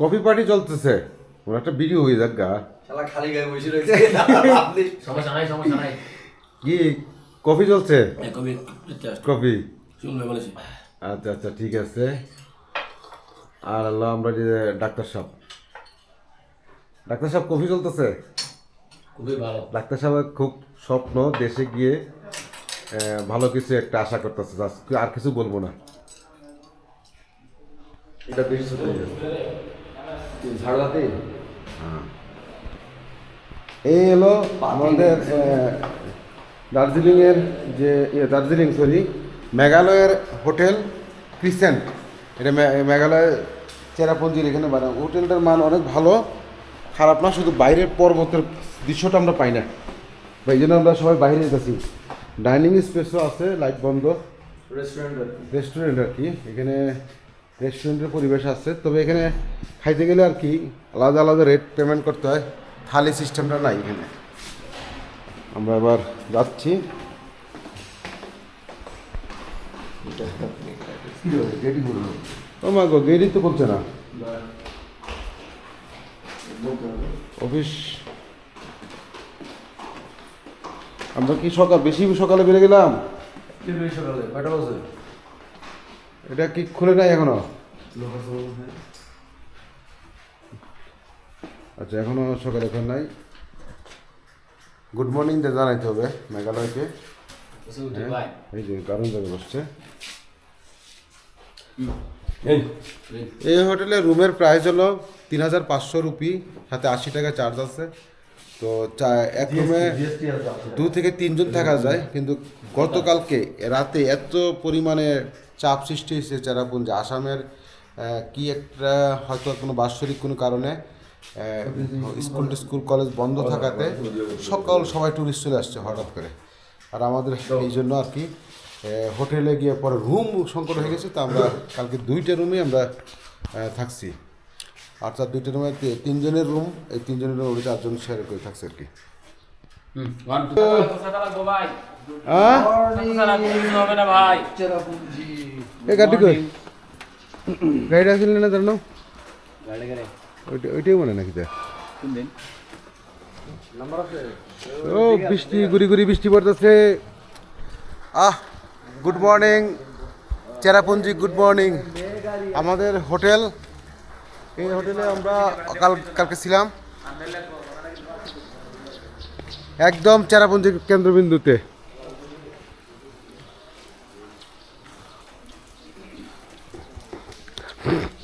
Coffee party চলতেছে। ওর একটা video হয়ে যাক গা। শালা খালি গায়ে বসে রয়েছে। সমস্যা নাই সমস্যা নাই। কি? কফি চলছে? কফি শুনবে বলেছি। আচ্ছা আচ্ছা ঠিক আছে। আর আল্লাহ আমরা যে ডাক্তার সাহেব। ডাক্তার সাহেব কফি চলতেছে? খুবই ভালো। ডাক্তার সাহেবের খুব স্বপ্ন দেশে গিয়ে ভালো কিছু একটা আশা করতেছে। আর কিছু বলব না। এটা বেশি ছোট হয়ে যাবে। ঝাড়লাতে? এই হলো আমাদের দার্জিলিংয়ের যে ইয়ে, দার্জিলিং সরি মেঘালয়ের হোটেল ক্রিসেন্ট। এটা মেঘালয় চেরাপুঞ্জির এখানে বানানো। হোটেলটার মান অনেক ভালো খারাপ না শুধু বাইরের পর্বতের দৃশ্যটা আমরা পাই না। বা এই জন্য আমরা সবাই বাইরে যেতেছি। ডাইনিং স্পেসও আছে লাইট বন্ধ। রেস্টুরেন্ট রেস্টুরেন্ট আর কি। এখানে রেস্টুরেন্টের পরিবেশ আছে। তবে এখানে খাইতে গেলে আর কি আলাদা আলাদা রেট পেমেন্ট করতে হয়। থালি সিস্টেমটা নাই এখানে। আমরা এবার যাচ্ছি। ও মা গো তো করছে না। অফিস। আমরা কি সকাল বেশি সকালে বেড়ে গেলাম? সকালে, কয়টা বাজে? এটা কি খুলে নাই এখনও? আচ্ছা এখনও সকালে এখন নাই। গুড মর্নিং দিয়ে জানাইতে হবে মেঘালয়কে। ভাই এই যে কারণ জায়গা বসছে। এই। এই। হোটেলে রুমের প্রাইস হলো তিন হাজার পাঁচশো রুপি সাথে আশি টাকা চার্জ আছে। তো চা- এক রুমে দু থেকে তিনজন থাকা যায় কিন্তু গতকালকে রাতে এত পরিমাণে চাপ সৃষ্টি হয়েছে চেরাপুঞ্জে আসামের কি একটা হয়তো কোনো বাৎসরিক কোনো কারণে স্কুল স্কুল কলেজ বন্ধ থাকাতে সকাল সবাই ট্যুরিস্ট চলে আসছে হঠাৎ করে। আর আমাদের এই জন্য আর কি হোটেলে গিয়ে পরে রুম সংকট হয়ে গেছে তো আমরা কালকে দুইটা রুমে আমরা থাকছি। আর তার দুইটা রুমে তিনজনের রুম এই তিনজনের রুম ওই চারজন শেয়ার করে থাকছে আর কি। ওয়ান টু লাগবো ভাই? হ্যাঁ হবে না ভাই। চেরাপুঞ্জি এ গাড়ি কই? গাড়িটা আসলে না জানো ওইটাই মনে নাকি ও বৃষ্টি গুড়ি গুড়ি বৃষ্টি পড়তেছে। আহ good morning Cherrapunji good morning আমাদের হোটেল এই হোটেলে আমরা কাল কালকে ছিলাম একদম চেরাপুঞ্জি কেন্দ্রবিন্দুতে Hmm.